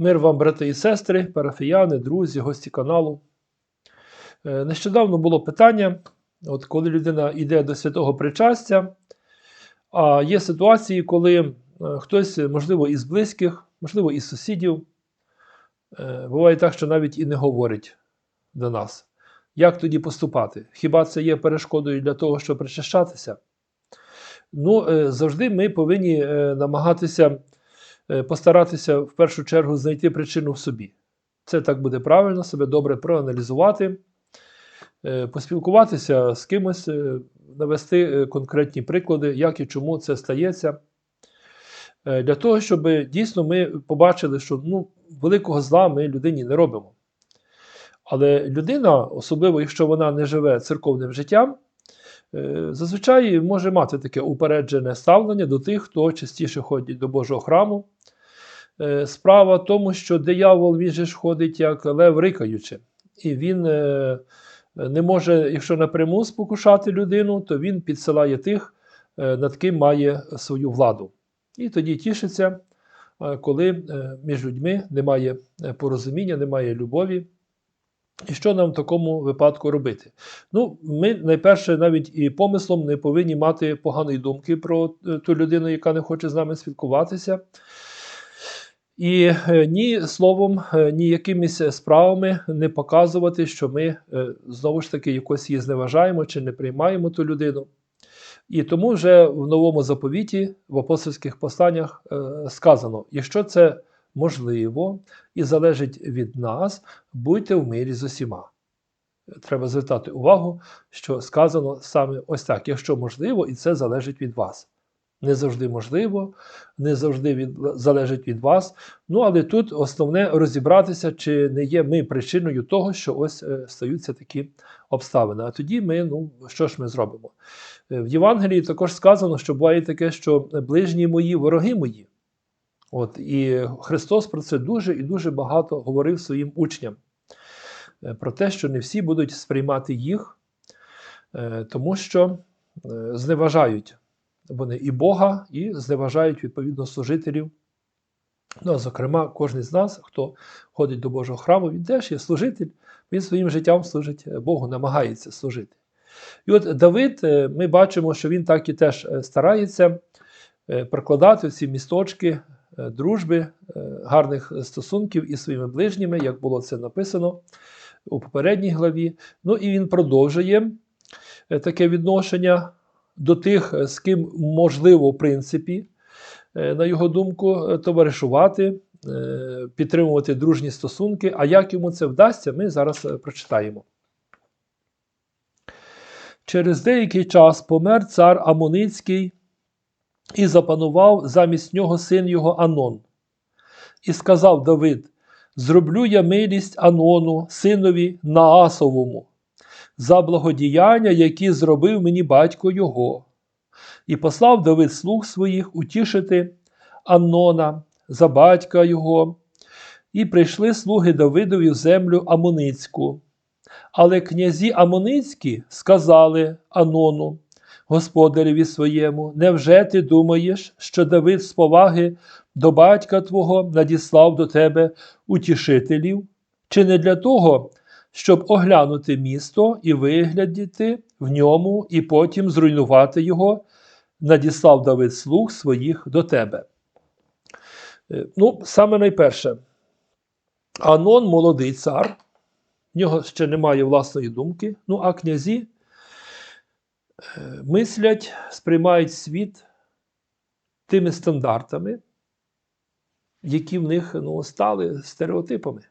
Мир вам, брати і сестри, парафіяни, друзі, гості каналу. Е, Нещодавно було питання, от коли людина йде до святого причастя, а є ситуації, коли е, хтось, можливо, із близьких, можливо, із сусідів, е, буває так, що навіть і не говорить до нас. Як тоді поступати? Хіба це є перешкодою для того, щоб причащатися? Ну, завжди ми повинні намагатися постаратися в першу чергу знайти причину в собі. Це так буде правильно, себе добре проаналізувати, е, поспілкуватися з кимось, е, навести е, конкретні приклади, як і чому це стається. Е, Для того, щоб дійсно ми побачили, що ну, великого зла ми людині не робимо. Але людина, особливо якщо вона не живе церковним життям, е, зазвичай може мати таке упереджене ставлення до тих, хто частіше ходить до Божого храму. Е, Справа в тому, що диявол він же ж ходить як лев рикаючи, і він е, не може, якщо напряму спокушати людину, то він підсилає тих, е, над ким має свою владу. І тоді тішиться, коли між людьми немає порозуміння, немає любові. І що нам в такому випадку робити? Ну, ми найперше навіть і помислом не повинні мати поганої думки про ту людину, яка не хоче з нами спілкуватися. І е, ні словом, е, ні якимись справами не показувати, що ми е, знову ж таки якось її зневажаємо чи не приймаємо ту людину. І тому вже в новому заповіті, в апостольських посланнях е, сказано: якщо це можливо і залежить від нас, будьте в мирі з усіма. Треба звертати увагу, що сказано саме ось так: якщо можливо, і це залежить від вас. Не завжди можливо, не завжди від, залежить від вас. Ну, але тут основне розібратися, чи не є ми причиною того, що ось е, стаються такі обставини. А тоді ми, ну, що ж ми зробимо? Е, В Євангелії також сказано, що буває таке, що ближні мої вороги мої. От, і Христос про це дуже і дуже багато говорив своїм учням. Е, Про те, що не всі будуть сприймати їх, е, тому що е, зневажають вони і Бога, і зневажають відповідно служителів. Ну, а зокрема, кожен з нас, хто ходить до Божого храму, він теж є служитель, він своїм життям служить Богу, намагається служити. І от Давид, е, ми бачимо, що він так і теж е, старається е, прокладати ці місточки е, дружби, е, гарних стосунків із своїми ближніми, як було це написано у попередній главі. Ну і він продовжує е, таке відношення до тих, е, з ким можливо, в принципі, е, на його думку, е, товаришувати, підтримувати дружні стосунки. А як йому це вдасться, ми зараз прочитаємо. Через деякий час помер цар Амоницький і запанував замість нього син його Анон. І сказав Давид: Зроблю я милість Анону, синові Наасовому, за благодіяння, які зробив мені батько його. І послав Давид слуг своїх утішити Аннона за батька його. І прийшли слуги Давидові в землю Амоницьку. Але князі Амоницькі сказали Анону, господареві своєму, невже ти думаєш, що Давид з поваги до батька твого надіслав до тебе утішителів? Чи не для того, щоб оглянути місто і виглядіти в ньому, і потім зруйнувати його, надіслав Давид слуг своїх до тебе? Е, Ну, саме найперше, Анон молодий цар. В нього ще немає власної думки. Ну, а князі е, мислять, сприймають світ тими стандартами, які в них ну, стали стереотипами.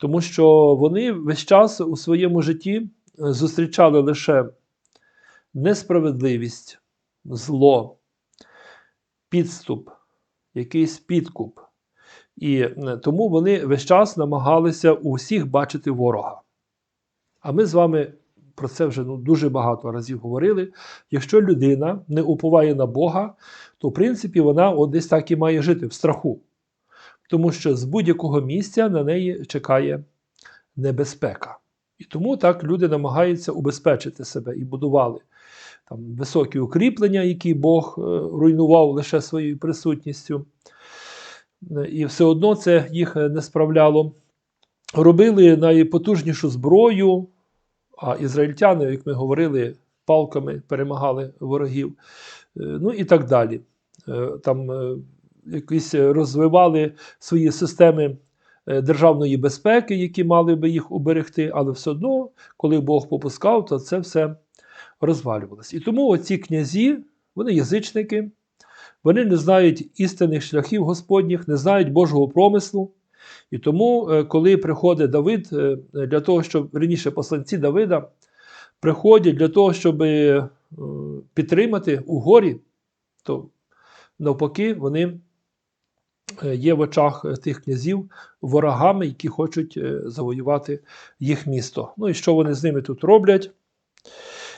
Тому що вони весь час у своєму житті е, зустрічали лише несправедливість, зло, підступ, якийсь підкуп. І е, тому вони весь час намагалися у всіх бачити ворога. А ми з вами про це вже ну, дуже багато разів говорили. Якщо людина не уповає на Бога, то в принципі вона от десь так і має жити в страху. Тому що з будь-якого місця на неї чекає небезпека. І тому так люди намагаються убезпечити себе і будували там високі укріплення, які Бог е, руйнував лише своєю присутністю. е, і все одно це їх е, не справляло. Робили найпотужнішу зброю, а ізраїльтяни, як ми говорили, палками перемагали ворогів, ну і так далі. Там якісь розвивали свої системи е, державної безпеки, які мали би їх уберегти, але все одно, коли Бог попускав, то це все розвалювалося. І тому оці князі, вони язичники, вони не знають істинних шляхів Господніх, не знають Божого промислу. І тому, е, коли приходить Давид, е, для того, щоб раніше посланці Давида приходять для того, щоб е, підтримати у горі, то навпаки, вони е, є в очах е, тих князів ворогами, які хочуть е, завоювати їх місто. Ну і що вони з ними тут роблять?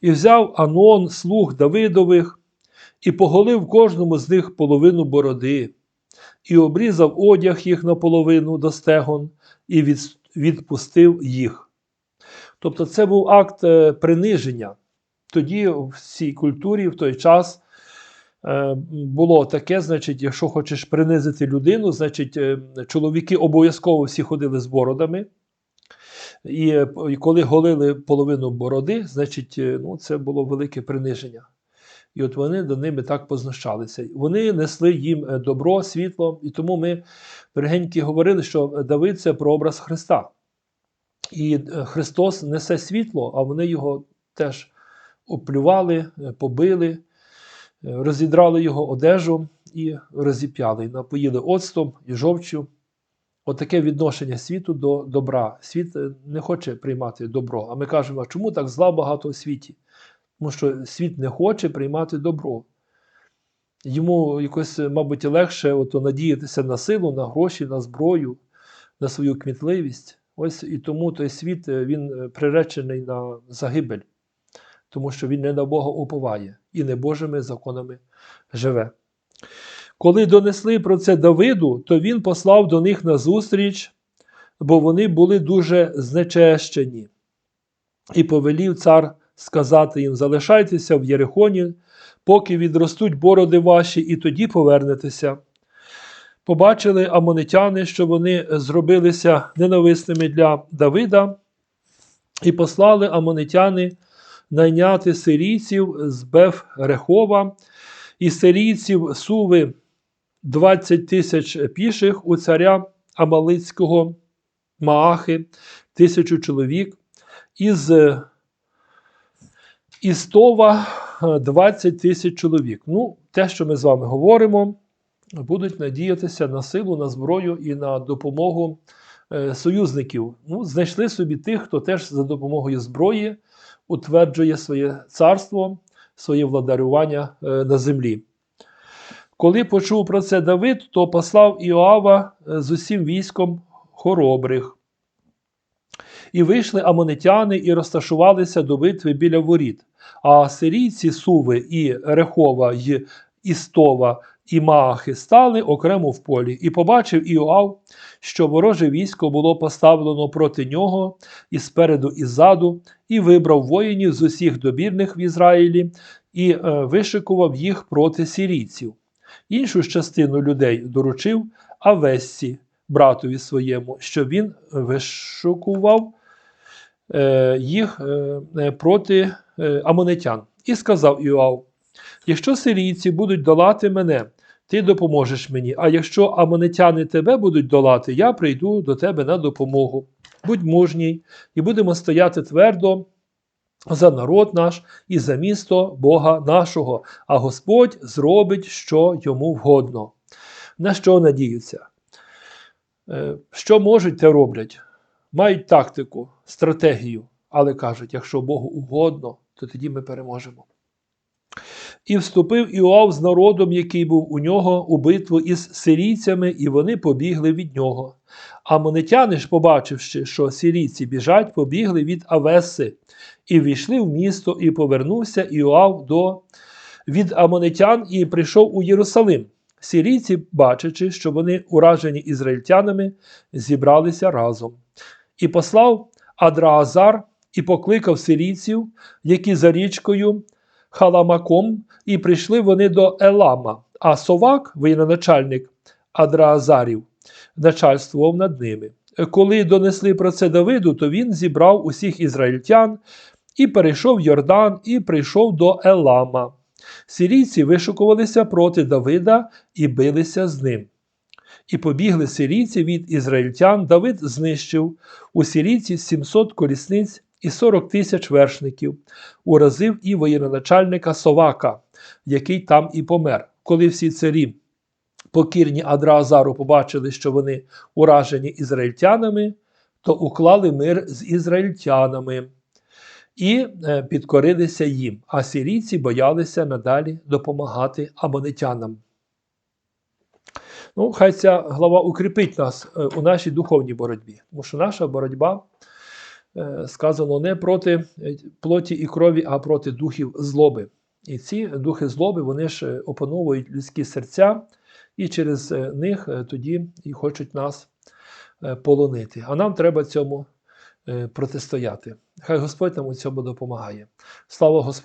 І взяв Анон, слуг Давидових, і поголив кожному з них половину бороди, і обрізав одяг їх наполовину до стегон, і відпустив їх. Тобто це був акт е, приниження. Тоді в цій культурі в той час е, було таке, значить, якщо хочеш принизити людину, значить е, чоловіки обов'язково всі ходили з бородами. І, е, і коли голили половину бороди, значить, е, ну, це було велике приниження. І от вони до ними так познущалися. Вони несли їм е, добро, світло, і тому ми перегеньки говорили, що Давид це прообраз Христа. І е, Христос несе світло, а вони його теж оплювали, е, побили, е, розідрали його одежу і розіп'яли, напоїли оцтом і жовчю. Отаке відношення світу до добра. Світ е, не хоче приймати добро. А ми кажемо, а чому так зла багато у світі? Тому що світ не хоче приймати добро. Йому якось, е, мабуть, легше ото надіятися на силу, на гроші, на зброю, на свою кмітливість. Ось і тому той світ е, він е, приречений на загибель, тому що він не на Бога уповає і не Божими законами живе. Коли донесли про це Давиду, то він послав до них на зустріч, бо вони були дуже знечещені. І повелів цар сказати їм: залишайтеся в Єрихоні, поки відростуть бороди ваші, і тоді повернетеся. Побачили амонитяни, що вони зробилися ненависними для Давида, і послали амонитяни найняти сирійців з Беф-Рехова і сирійців Суви 20 тисяч піших у царя Амалицького Маахи, тисячу чоловік, із із Това е, 20 тисяч чоловік. Ну, те, що ми з вами говоримо, будуть надіятися на силу, на зброю і на допомогу е, союзників. Ну, знайшли собі тих, хто теж за допомогою зброї утверджує своє царство, своє владарювання е, на землі. Коли почув про це Давид, то послав Іоава е, з усім військом хоробрих. І вийшли амонитяни і розташувалися до битви біля воріт. А сирійці Суви і Рехова, й Істова і Маахи стали окремо в полі, і побачив Іоав, що вороже військо було поставлено проти нього і спереду, і ззаду, і вибрав воїнів з усіх добірних в Ізраїлі і е, вишикував їх проти сирійців. Іншу ж частину людей доручив Авессі, братові своєму, що він вишукував е, їх е, е, проти е, амонитян. І сказав Іоав: Якщо сирійці будуть долати мене, ти допоможеш мені, а якщо амонитяни тебе будуть долати, я прийду до тебе на допомогу. Будь мужній, і будемо стояти твердо за народ наш і за місто Бога нашого, а Господь зробить, що йому вгодно. На що надіються? Е, Що можуть, те роблять. Мають тактику, стратегію, але кажуть, якщо Богу угодно, то тоді ми переможемо. І вступив Іоав з народом, який був у нього, у битву із сирійцями, і вони побігли від нього. Амонитяни ж, побачивши, що сирійці біжать, побігли від Авеси, і війшли в місто, і повернувся Іоав до від амонитян і прийшов у Єрусалим. Сирійці, бачачи, що вони уражені ізраїльтянами, зібралися разом. І послав Адраазар і покликав сирійців, які за річкою Халамаком, і прийшли вони до Елама. А Совак, воєноначальник Адраазарів, начальствував над ними. Коли донесли про це Давиду, то він зібрав усіх ізраїльтян і перейшов Йордан, і прийшов до Елама. Сирійці вишукувалися проти Давида і билися з ним. І побігли сирійці від ізраїльтян. Давид знищив у сирійці 700 колісниць і 40 тисяч вершників, уразив і воєноначальника Совака, який там і помер. Коли всі царі покірні Адраазару побачили, що вони уражені ізраїльтянами, то уклали мир з ізраїльтянами і е, підкорилися їм, а сирійці боялися надалі допомагати амонитянам. Ну, хай ця глава укріпить нас е, у нашій духовній боротьбі, тому що наша боротьба сказано не проти е, плоті і крові, а проти духів злоби. І ці духи злоби вони ж е, опановують людські серця, і через е, них е, тоді і хочуть нас е, полонити. А нам треба цьому е, протистояти. Хай Господь нам у цьому допомагає. Слава Господу!